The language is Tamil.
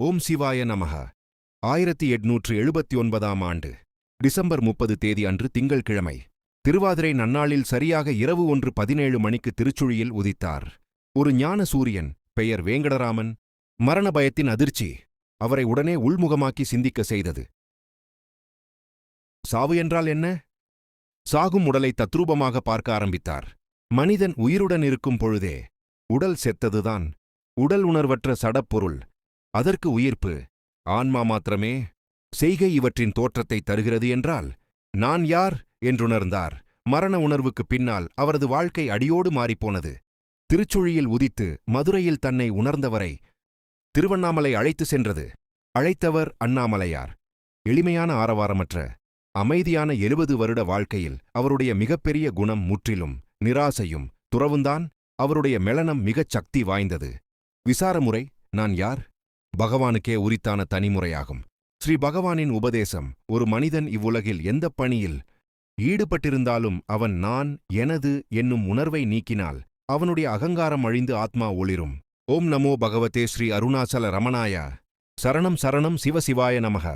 ஓம் சிவாய நமக. ஆயிரத்தி எட்நூற்று எழுபத்தி ஒன்பதாம் ஆண்டு டிசம்பர் முப்பது தேதி அன்று திங்கள்கிழமை திருவாதிரை நன்னாளில் சரியாக இரவு ஒன்று பதினேழு மணிக்கு திருச்சுழியில் உதித்தார். ஒரு ஞான சூரியன் பெயர் வேங்கடராமன். மரண பயத்தின் அதிர்ச்சி அவரை உடனே உள்முகமாக்கி சிந்திக்க செய்தது. சாவு என்றால் என்ன? சாகும் உடலை தத்ரூபமாக பார்க்க ஆரம்பித்தார். மனிதன் உயிருடன் இருக்கும் பொழுதே உடல் செத்ததுதான். உடல் உணர்வற்ற சடப்பொருள் அதற்கு உயிர்ப்பு. ஆன்மா மாத்திரமே செய்கை இவற்றின் தோற்றத்தை தருகிறது என்றால் நான் யார் என்றுணர்ந்தார். மரண உணர்வுக்குப் பின்னால் அவரது வாழ்க்கை அடியோடு மாறிப்போனது. திருச்சுழியில் உதித்து மதுரையில் தன்னை உணர்ந்தவரை திருவண்ணாமலை அழைத்து சென்றது. அழைத்தவர் அண்ணாமலையார். எளிமையான ஆரவாரமற்ற அமைதியான எழுபது வருட வாழ்க்கையில் அவருடைய மிகப்பெரிய குணம் முற்றிலும் நிராசையும் துறவுந்தான் அவருடைய மெளனம் மிகச் சக்தி வாய்ந்தது. விசாரமுறை நான் யார்? பகவானுக்கே உரித்தான தனிமுறையாகும். ஸ்ரீ பகவானின் உபதேசம் ஒரு மனிதன் இவ்வுலகில் எந்தப் பணியில் ஈடுபட்டிருந்தாலும் அவன் நான் எனது என்னும் உணர்வை நீக்கினால் அவனுடைய அகங்காரம் அழிந்து ஆத்மா ஒளிரும். ஓம் நமோ பகவதே ஸ்ரீ அருணாசல ரமணாய. சரணம் சரணம் சிவசிவாய நமக.